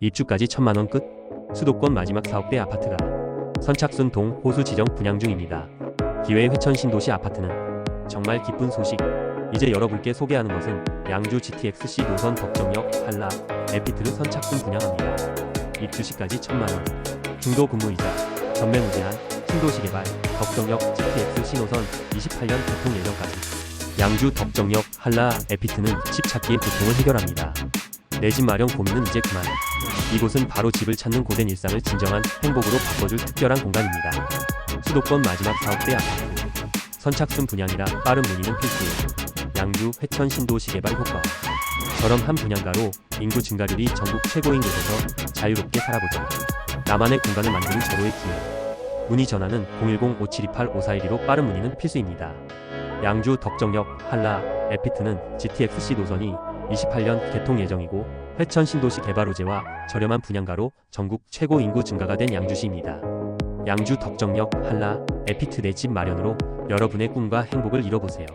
입주까지 천만원 끝? 수도권 마지막 사업대 아파트가 선착순 동 호수 지정 분양 중입니다. 기회 회천 신도시 아파트는 정말 기쁜 소식. 이제 여러분께 소개하는 것은 양주 GTX-C 노선 덕정역 한라 에피트를 선착순 분양합니다. 입주 시까지 천만원. 중도 근무이자 전면 우대한 신도시 개발 덕정역 GTX-C 노선 28년 개통 예정까지 양주 덕정역 한라 에피트는 집 찾기의 고통을 해결합니다. 내 집 마련 고민은 이제 그만. 이곳은 바로 집을 찾는 고된 일상을 진정한 행복으로 바꿔줄 특별한 공간입니다. 수도권 마지막 사업대 아파트. 선착순 분양이라 빠른 문의는 필수예요. 양주 회천 신도시 개발 효과. 저렴한 분양가로 인구 증가률이 전국 최고인 곳에서 자유롭게 살아보자. 나만의 공간을 만드는 절호의 기회. 문의 전화는 010-5728-5412로 빠른 문의는 필수입니다. 양주 덕정역 한라 에피트는 GTX-C 노선이 28년 개통 예정이고 회천 신도시 개발 호재와 저렴한 분양가로 전국 최고 인구 증가가 된 양주시입니다. 양주 덕정역 한라 에피트 내 집 마련으로 여러분의 꿈과 행복을 이뤄보세요.